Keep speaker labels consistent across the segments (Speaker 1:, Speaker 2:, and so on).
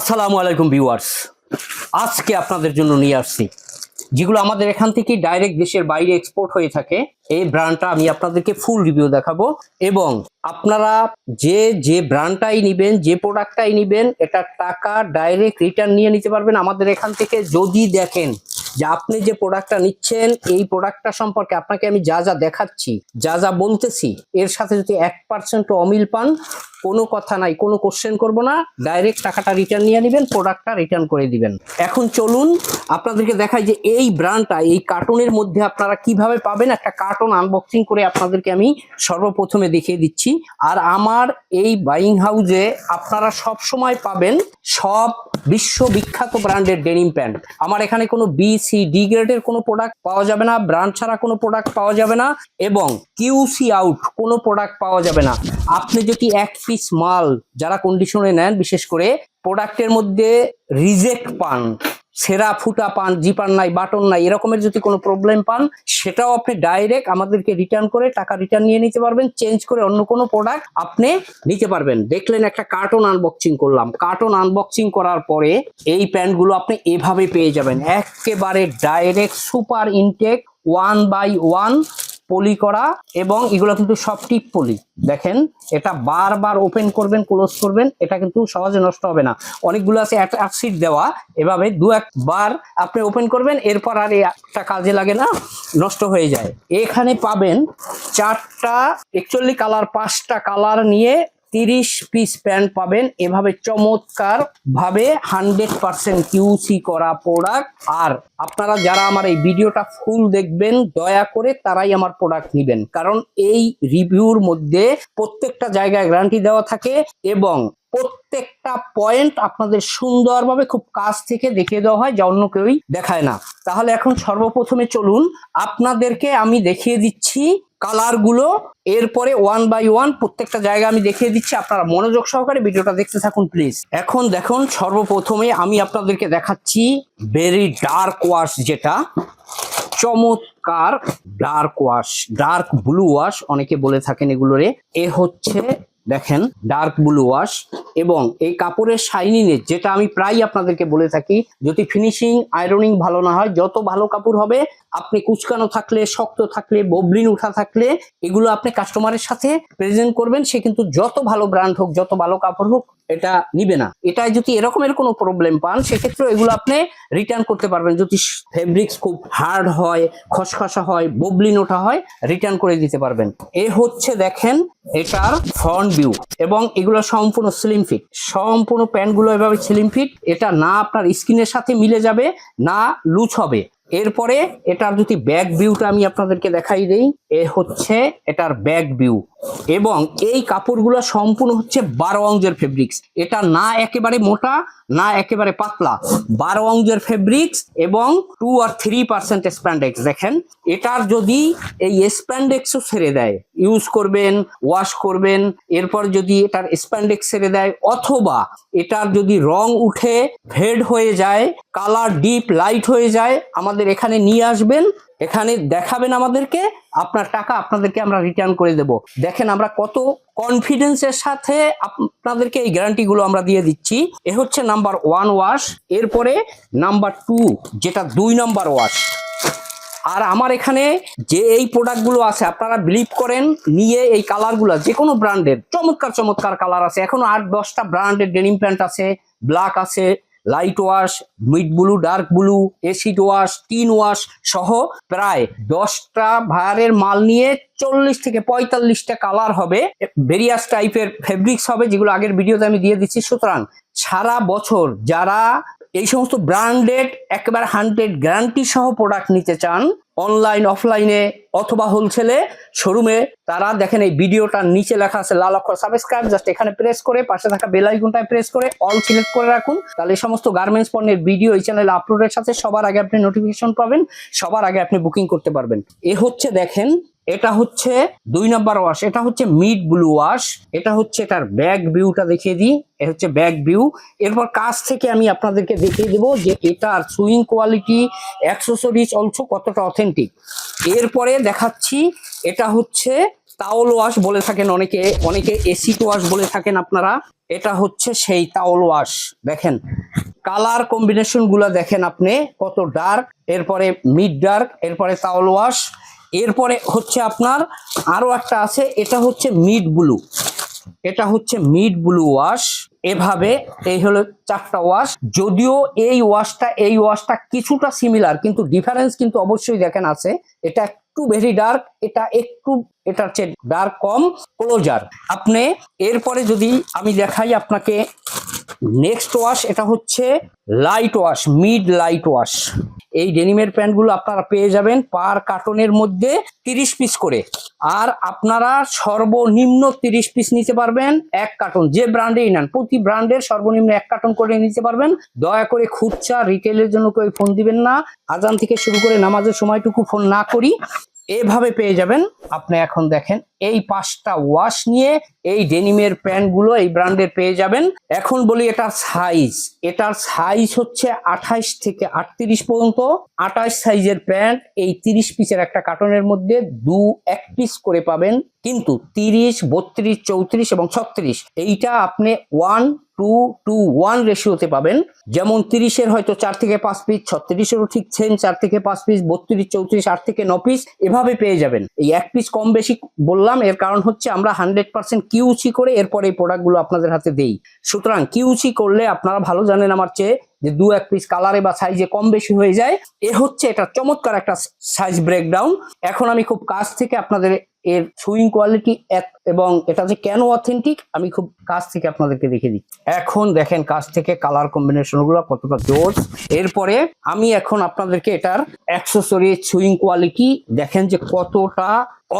Speaker 1: আসসালামু আলাইকুম ভিউয়ার্স। আজকে আপনাদের জন্য নিয়ে আসছি। যেগুলো আমাদের এখান থেকে ডাইরেক্ট দেশের বাইরে এক্সপোর্ট হয়ে থাকে, এই ব্র্যান্ডটা আমি আপনাদেরকে ফুল রিভিউ দেখাবো এবং আপনারা যে যে ব্র্যান্ডটাই নিবেন, যে প্রোডাক্টটাই নিবেন, এটা টাকা ডাইরেক্ট রিটার্ন নিয়ে নিতে পারবেন আমাদের এখান থেকে। যদি দেখেন যে আপনি যে প্রোডাক্টটা নিচ্ছেন, এই প্রোডাক্টটা সম্পর্কে আপনাকে আমি যা যা দেখাচ্ছি, যা যা বলতেছি, এর সাথে যদি এক পার্সেন্ট অমিল পান কোনো কথা নাই, কোনো কোশ্চেন করব না ডাইরেক্ট টাকাটা রিটার্ন নিয়ে নেবেন প্রোডাক্টটা রিটার্ন করে দিবেন। এখন চলুন, আপনাদেরকে দেখাই যে এই ব্র্যান্ডটা এই কার্টুনের মধ্যে আপনারা কীভাবে পাবেন, একটা কার্টুন আনবক্সিং করে আপনাদেরকে আমি সর্বপ্রথমে দেখিয়ে দিচ্ছি। আর আমার এই বাইং হাউজে আপনারা সব সময় পাবেন সব বিশ্ববিখ্যাত ব্র্যান্ডের ডেনিম প্যান্ট আমার এখানে কোনো বি সি ডি গ্রেডের কোনো প্রোডাক্ট পাওয়া যাবে না ব্র্যান্ড ছাড়া কোনো প্রোডাক্ট পাওয়া যাবে না, এবং কিউসি আউট কোনো প্রোডাক্ট পাওয়া যাবে না। আপনি যদি এক পিস মাল যারা কন্ডিশনে নেন, বিশেষ করে প্রোডাক্টের মধ্যে রিজেক্ট পান, সেরা ফুটা পান জিপান নাই বাটন নাই, এরকমের যদি কোনো প্রবলেম পান, সেটাও আপনি ডাইরেক্ট আমাদেরকে রিটার্ন করে টাকা রিটার্ন নিয়ে নিতে পারবেন চেঞ্জ করে অন্য কোনো প্রোডাক্ট আপনি নিতে পারবেন। দেখলেন একটা কার্টন আনবক্সিং করলাম। কার্টন আনবক্সিং করার পরে এই প্যান্টগুলো আপনি এভাবে পেয়ে যাবেন। একেবারে direct super intake one by one poly করা এবং এগুলো কিন্তু সব টিপ পলি। দেখেন, এটা বারবার ওপেন করবেন ক্লোজ করবেন, এটা কিন্তু সহজে নষ্ট হবে না। অনেকগুলো আছে সিট দেওয়া, এভাবে দু একবার আপনি ওপেন করবেন, এরপর আর একটা কাজে লাগে না, নষ্ট হয়ে যায়। এখানে পাবেন চারটা একচল্লিশ কালার পাঁচটা কালার নিয়ে তিরিশ পিস প্যান্ট পাবেন। এভাবে চমৎকার ভাবে হান্ড্রেড পার্সেন্ট কিউসি করা প্রোডাক্ট আর আপনারা যারা আমার এই ভিডিওটা ফুল দেখবেন, দয়া করে তারাই আমার প্রোডাক্ট নেবেন। কারণ এই রিভিউর মধ্যে প্রত্যেকটা জায়গায় গ্যারান্টি দেওয়া থাকে এবং প্রত্যেকটা পয়েন্ট আপনাদের সুন্দরভাবে খুব কাছ থেকে দেখিয়ে দেওয়া হয়, যা অন্য কেউই দেখায় না। তাহলে এখন সর্বপ্রথমে চলুন, আপনাদেরকে আমি দেখিয়ে দিচ্ছি কালারগুলো এরপরে ওয়ান বাই ওয়ান প্রত্যেকটা জায়গা আমি দেখিয়ে দিচ্ছি। আপনারা মনোযোগ সহকারে ভিডিওটা দেখতে থাকুন প্লিজ এখন দেখুন, সর্বপ্রথমে আমি আপনাদেরকে দেখাচ্ছি ভেরি ডার্ক ওয়াশ যেটা। চমৎকার dark wash dark blue wash অনেকে বলে থাকেন এগুলোরে। এ হচ্ছে, দেখেন ডার্ক ব্লু ওয়াশ এবং এই কাপড়ের শাইনিংয়ে যেটা আমি প্রায় আপনাদেরকে বলে থাকি, যদি ফিনিশিং আয়রনিং ভালো না হয়, যত ভালো কাপড় হবে আপনি কুচকানো থাকলে, শক্ত থাকলে, ববলিন উঠা থাকলে, এগুলো আপনি কাস্টমারের সাথে প্রেজেন্ট করবেন। সে কিন্তু যত ভালো ব্র্যান্ড হোক, যত ভালো কাপড় হোক, এটা নিবে না। এটায় যদি এরকমের কোনো প্রবলেম পান, সেক্ষেত্রে এগুলো আপনি রিটার্ন করতে পারবেন। যদি ফেব্রিক্স খুব হার্ড হয়, খসখসা হয়, ববলিন ওঠা হয় রিটার্ন করে দিতে পারবেন। এ হচ্ছে দেখেন এটার ফ্রন্ট ভিউ এবং এগুলো সম্পূর্ণ স্লিম ফিট সম্পূর্ণ প্যান্টগুলো এভাবে স্লিম ফিট এটা না আপনার স্কিনের সাথে মিলে যাবে, না লুজ হবে। এরপরে এটার যদি ব্যাক ভিউটা আমি আপনাদেরকে দেখাই দেই এ হচ্ছে এটার ব্যাক ভিউ এবং এই কাপড়গুলো সম্পূর্ণ হচ্ছে বারো অংশের ফেব্রিক্স এটা না একেবারে মোটা, না একেবারে পাতলা। বারো অংশের ফেব্রিক্স এবং টু আর থ্রি পার্সেন্ট স্প্যান্ডেক্স দেখেন, এটার যদি এই স্প্যান্ডেক্সও ছেড়ে দেয় ইউজ করবেন ওয়াশ করবেন, এরপর যদি এটার স্প্যান্ডেক্স ছেড়ে দেয়, অথবা এটার যদি রং উঠে ফেড হয়ে যায় কালার ডিপ লাইট হয়ে যায়, আমাদের এখানে নিয়ে আসবেন এখানে দেখাবেন আমাদেরকে, আপনার টাকা আপনাদেরকে আমরা রিটার্ন করে দেব। দেখেন আমরা কত কনফিডেন্সের সাথে আপনাদেরকে এই গ্যারান্টিগুলো আমরা দিয়ে দিচ্ছি। এ হচ্ছে নাম্বার ওয়ান ওয়াশ এরপরে নাম্বার টু যেটা দুই নাম্বার ওয়াশ আর আমার এখানে যে এই প্রোডাক্টগুলো আছে, আপনারা বিলিভ করেন, নিয়ে এই কালারগুলো যে কোনো ব্র্যান্ডের চমৎকার চমৎকার কালার আছে। এখনও আট দশটা ব্র্যান্ডের ডেনিম প্যান্ট আছে ব্ল্যাক আছে light wash mid blue dark blue acid wash tint wash সহ প্রায় দশটা ভায়ারের মাল নিয়ে চল্লিশ থেকে পঁয়তাল্লিশটা কালার হবে। ভেরিয়াস টাইপের ফেব্রিক্স হবে, যেগুলো আগের ভিডিওতে আমি দিয়ে দিচ্ছি। সুতরাং সারা বছর যারা এই সমস্ত ব্র্যান্ডেড একেবারে হান্ড্রেড গ্যারান্টি সহ প্রোডাক্ট নিতে চান অনলাইন অফলাইনে অথবা হোলসেলে শোরুমে তারা দেখেন এই ভিডিওটার নিচে লেখা আছে লাল অক্ষর সাবস্ক্রাইব জাস্ট এখানে প্রেস করে, পাশে থাকা বেল আইকনটায় প্রেস করে অল সিলেক্ট করে রাখুন। তাহলে এই সমস্ত গার্মেন্টস পণ্যের ভিডিও এই চ্যানেলে আপলোডের সাথে সবার আগে আপনি নোটিফিকেশন পাবেন, সবার আগে আপনি বুকিং করতে পারবেন। এ হচ্ছে দেখেন এটা হচ্ছে দুই নম্বর ওয়াশ এটা হচ্ছে মিড ব্লু ওয়াশ এটা হচ্ছে এটার ব্যাক ভিউটা দেখিয়ে দিই, এ হচ্ছে ব্যাক ভিউ এরপর কাছ থেকে আমি আপনাদেরকে দেখিয়ে দেবো যে এটার সুইং কোয়ালিটি অ্যাক্সেসরিজ অলসো কতটা অথেন্টিক এরপরে দেখাচ্ছি, এটা হচ্ছে তাওল ওয়াশ বলে থাকেন অনেকে অনেকে এসিড ওয়াশ বলে থাকেন আপনারা। এটা হচ্ছে সেই তাওল ওয়াশ দেখেন। কালার কম্বিনেশনগুলো দেখেন আপনি, কত ডার্ক এরপরে মিড ডার্ক এরপরে তাওল ওয়াশ এরপরে হচ্ছে আপনার আরও একটা আছে, এটা হচ্ছে মিড ব্লু এটা হচ্ছে মিড ব্লু ওয়াশ এভাবে এই হলো চারটা ওয়াশ যদিও এই ওয়াশটা এই ওয়াশটা কিছুটা সিমিলার কিন্তু ডিফারেন্স কিন্তু অবশ্যই দেখেন আছে। এটা একটু ভেরি ডার্ক এটা একটু, এটার চেয়ে ডার্ক কম ক্লোজার আপনি এরপরে যদি আমি দেখাই আপনাকে নেক্সট ওয়াশ এটা হচ্ছে light wash mid light wash এই ডেনিমের প্যান্টগুলো আপনারা পেয়ে যাবেন পার কার্টনের মধ্যে তিরিশ পিস করে। আর আপনারা সর্বনিম্ন তিরিশ পিস নিতে পারবেন এক কার্টন যে ব্র্যান্ডেই নেন, প্রতি ব্র্যান্ডের সর্বনিম্ন এক কার্টন করে নিতে পারবেন। দয়া করে খুচরা রিটেলের জন্য কেউ ফোন দিবেন না। আজান থেকে শুরু করে নামাজের সময়টুকু ফোন না করি, এভাবে পেয়ে যাবেন। আপনি এখন দেখেন, এই পাঁচটা ওয়াশ নিয়ে এই ডেনিমের প্যান্টগুলো এই ব্র্যান্ডের পেয়ে যাবেন। এখন বলি এটার সাইজ এটার সাইজ হচ্ছে আঠাইশ থেকে আটত্রিশ পর্যন্ত। আঠাইশ সাইজের প্যান্ট, এই তিরিশ পিসের একটা কার্টনের মধ্যে দু এক পিস করে পাবেন। কিন্তু তিরিশ, বত্রিশ, চৌত্রিশ এবং ছত্রিশ, এইটা আপনি ওয়ান টু টু ওয়ান রেশিওতে পাবেন। যেমন তিরিশের হয়তো চার থেকে পাঁচ পিস ছত্রিশেরও ঠিক সেম চার থেকে পাঁচ পিস বত্রিশ, চৌত্রিশ, আট থেকে ন পিস এভাবে পেয়ে যাবেন। এই এক পিস কম বেশি বললাম, এর কারণ হচ্ছে আমরা হান্ড্রেড পার্সেন্ট কিউচি করে এরপরে এই প্রোডাক্টগুলো আপনাদের হাতে দেই। সুতরাং কিউচি করলে আপনারা ভালো জানেন আমার চেয়ে। যে দু এক পিস কালারে বা সাইজে কম বেশি হয়ে যায়, এ হচ্ছে এটা চমৎকার একটা সাইজ ব্রেকডাউন এখন আমি খুব কাছ থেকে আপনাদের এর সুইং কোয়ালিটি এবং এটা যে কেন অথেন্টিক আমি খুব কাছ থেকে আপনাদেরকে দেখে দিই এখন দেখেন কাছ থেকে কালার কম্বিনেশনগুলো কতটা জোর। এরপরে আমি এখন আপনাদেরকে এটার অ্যাক্সেসরি সুইং কোয়ালিটি দেখেন যে কতটা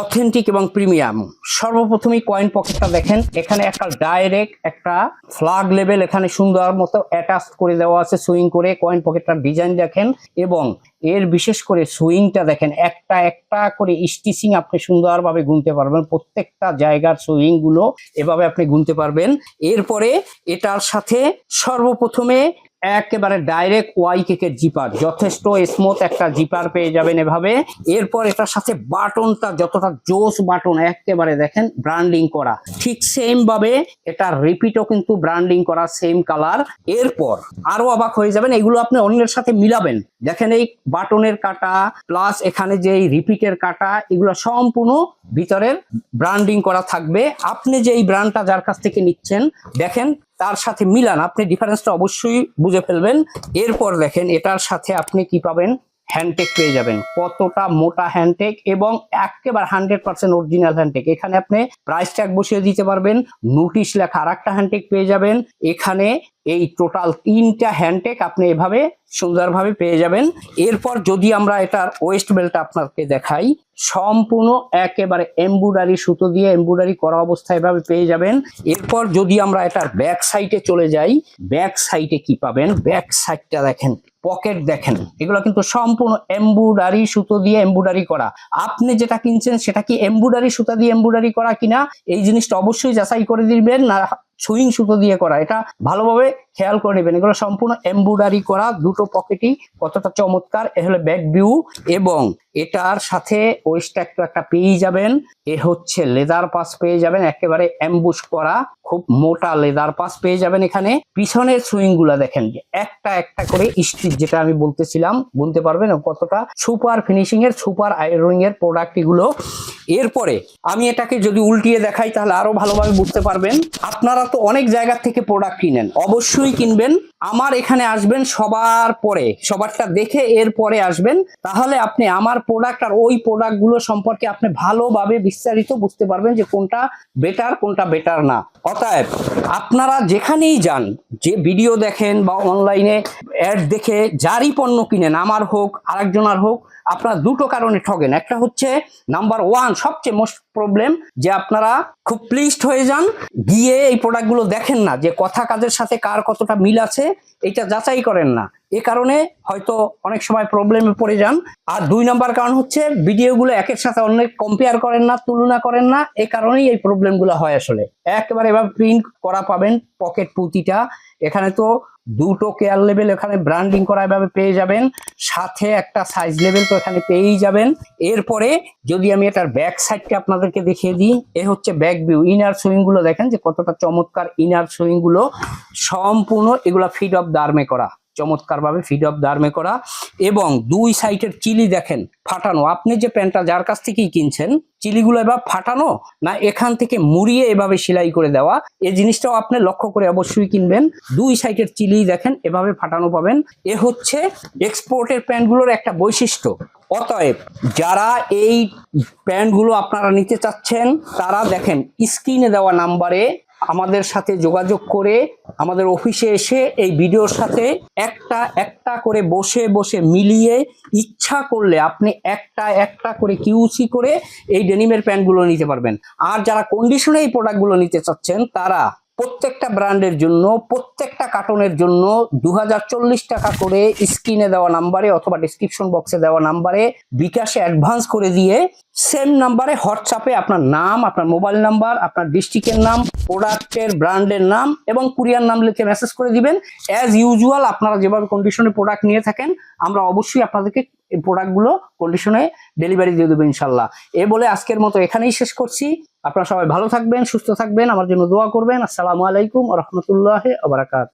Speaker 1: অথেন্টিক এবং প্রিমিয়াম সর্বপ্রথমেই কয়েন পকেটটা দেখেন, এখানে একটা ডাইরেক্ট একটা ফ্লাগ লেভেল এখানে সুন্দর মতো অ্যাটাচ করে দেওয়া আছে। সুইং করে কয়েন পকেটটার ডিজাইন দেখেন এবং এর বিশেষ করে সুইংটা দেখেন, একটা একটা করে স্টিচিং আপনি সুন্দরভাবে গুনতে পারবেন। প্রত্যেকটা জায়গার সুইংগুলো এভাবে আপনি গুনতে পারবেন। এরপরে এটার সাথে সর্বপ্রথমে একেবারে ডাইরেক্ট ওয়াই কেকের জিপার যথেষ্ট স্মুথ একটা জিপার পেয়ে যাবেন এভাবে। এরপর এটার সাথে বাটনটা যতটা জোস বাটন একেবারে দেখেন ব্র্যান্ডিং করা। ঠিক সেম ভাবে এটা রিপিটও কিন্তু ব্র্যান্ডিং করা সেম কালার এরপর আরও অবাক হয়ে যাবেন, এগুলো আপনি অন্যের সাথে মিলাবেন। দেখেন এই বাটনের কাটা প্লাস এখানে যে রিপিটের কাটা, এগুলো সম্পূর্ণ ভিতরের ব্র্যান্ডিং করা থাকবে। আপনি যে এই ব্র্যান্ডটা যার কাছ থেকে নিচ্ছেন, দেখেন তার সাথে মিলান। আপনি ডিফারেন্সটা অবশ্যই বুঝে ফেলবেন। এরপর দেখেন, এটার সাথে আপনি কি পাবেন? হ্যান্ডটেক পেয়ে যাবেন। কতটা মোটা হ্যান্ডটেক এবং একেবারে হান্ড্রেড পার্সেন্ট অরিজিনাল হ্যান্ডটেক এখানে আপনি প্রাইস ট্যাগ বসিয়ে দিতে পারবেন। নোটিশ লেখা আর একটা হ্যান্ডটেক পেয়ে যাবেন। এখানে এই টোটাল তিনটা হ্যান্ডটেক আপনি এভাবে সুন্দরভাবে পেয়ে যাবেন। এরপর যদি আমরা এটার ওয়েস্ট বেল্টটা আপনাকে দেখাই, সম্পূর্ণ একেবারে এমব্রয়ডারি সুতো দিয়ে এমব্রয়ডারি করা অবস্থায় এভাবে পেয়ে যাবেন। এরপর যদি আমরা এটার ব্যাক সাইডে চলে যাই ব্যাক সাইডে কি পাবেন? ব্যাক সাইডটা দেখেন পকেট দেখেন। এগুলো কিন্তু সম্পূর্ণ এমব্রয়ডারি সুতো দিয়ে এমব্রয়ডারি করা। আপনি যেটা কিনছেন সেটা কি এমব্রয়ডারি সুতা দিয়ে এমব্রয়ডারি করা কিনা? এই জিনিসটা অবশ্যই যাচাই করে দিবেন। না সুইং সুতো দিয়ে করা। এটা ভালোভাবে খেয়াল করে নেবেন। এগুলো সম্পূর্ণ এমব্রয়ডারি করা, দুটো পকেটই কতটা চমৎকার। এ হলো ব্যাক ভিউ এবং এটার সাথে ওয়েস্ট একটা পেয়ে যাবেন। এ হচ্ছে লেদার পাস পেয়ে যাবেন। একেবারে অ্যাম্বুশ করা। খুব মোটা লেদার পাস পেয়ে যাবেন এখানে। পিছনের সুইংগুলা দেখেন একটা একটা করে স্টিচ যেটা আমি বলতেছিলাম, বুনতে পারবেন কতটা সুপার ফিনিশিং এর, সুপার আয়রনিং এর প্রোডাক্ট এগুলো। এরপরে আমি এটাকে যদি উল্টিয়ে দেখাই তাহলে আরও ভালোভাবে বুঝতে পারবেন। আপনারা তো অনেক জায়গা থেকে প্রোডাক্ট কিনেন, অবশ্যই কিনবেন। আমার এখানে আসবেন সবার পরে, সবারটা দেখে এর পরে আসবেন। তাহলে আপনি আমার প্রোডাক্ট আর ওই প্রোডাক্টগুলো সম্পর্কে আপনি ভালোভাবে বিস্তারিত বুঝতে পারবেন যে কোনটা বেটার কোনটা বেটার না। অতএব আপনারা যেখানেই যান, যে ভিডিও দেখেন বা অনলাইনে অ্যাড দেখে যারই পণ্য কিনেন, আমার হোক, আরেকজনার হোক, আপনারা দুটো কারণে ঠগেন। একটা হচ্ছে নাম্বার ওয়ান সবচেয়ে মোস্ট প্রবলেম যে আপনারা খুব প্লিজড হয়ে যান, গিয়ে এই প্রোডাক্টগুলো দেখেন না, যে কথা কাজের সাথে কার কতটা মিল আছে, এটা যাচাই করেন না। এ কারণে হয়তো অনেক সময় প্রবলেমে পড়ে যান। আর দুই নাম্বার কারণ হচ্ছে ভিডিওগুলো একের সাথে অনেক কম্পেয়ার করেন না, তুলনা করেন না, এ কারণেই এই প্রবলেমগুলো হয় আসলে। একেবারে এভাবে প্রিন্ট করা পাবেন পকেট পুঁতিটা এখানে তো দুটো কেয়ার লেভেল এখানে ব্র্যান্ডিং করা এভাবে পেয়ে যাবেন। সাথে একটা সাইজ লেভেল তো এখানে পেয়েই যাবেন। এরপরে যদি আমি এটার ব্যাক সাইডকে আপনাদেরকে দেখিয়ে দিই, এ হচ্ছে ব্যাক ভিউ ইনার সুইংগুলো দেখেন যে কতটা চমৎকার ইনার সুইংগুলো সম্পূর্ণ এগুলা ফিড অফ দার্মে করা। চমৎকার ভাবে ফিড অফ দার্মে করা এবং দুই সাইডের চিলি দেখেন, ফাটানো। আপনি যে প্যান্টটা যার কাছ থেকেই কিনছেন, চিলিগুলো এবার ফাটানো না এখান থেকে মুড়িয়ে এভাবে সেলাই করে দেওয়া? এই জিনিসটাও আপনি লক্ষ্য করে অবশ্যই কিনবেন। দুই সাইডের চিলি দেখেন, এভাবে ফাটানো পাবেন। এ হচ্ছে এক্সপোর্টের প্যান্টগুলোর একটা বৈশিষ্ট্য। অতএব যারা এই প্যান্টগুলো আপনারা নিতে চাচ্ছেন, তারা দেখেন স্ক্রিনে দেওয়া নাম্বারে আমাদের সাথে যোগাযোগ করে আমাদের অফিসে এসে এই ভিডিওর সাথে একটা একটা করে বসে বসে মিলিয়ে ইচ্ছা করলে আপনি একটা একটা করে কিউসি করে এই ডেনিমের প্যান্টগুলো নিতে পারবেন। আর যারা কন্ডিশনে এই প্রোডাক্টগুলো নিতে চাচ্ছেন, তারা প্রত্যেকটা ব্র্যান্ডের জন্য, প্রত্যেকটা কার্টনের জন্য দু হাজার চল্লিশ টাকা করে স্ক্রিনে দেওয়া নাম্বারে অথবা ডিসক্রিপশন বক্সে দেওয়া নাম্বারে বিকাশে অ্যাডভান্স করে দিয়ে সেম নাম্বারে হোয়াটসঅ্যাপে আপনার নাম, আপনার মোবাইল নাম্বার আপনার ডিস্ট্রিক্টের নাম প্রোডাক্টের ব্র্যান্ডের নাম এবং কুরিয়ার নাম লিখে মেসেজ করে দিবেন। অ্যাজ ইউজুয়াল আপনারা যেভাবে কন্ডিশনে প্রোডাক্ট নিয়ে থাকেন, আমরা অবশ্যই আপনাদেরকে প্রোডাক্টগুলো কন্ডিশনে ডেলিভারি দিয়ে দেবো ইনশাল্লাহ এ বলে আজকের মতো এখানেই শেষ করছি। আপনারা সবাই ভালো থাকবেন, সুস্থ থাকবেন, আমার জন্য দোয়া করবেন। আসসালামু আলাইকুম রহমতুল্লাহ আবরাকাত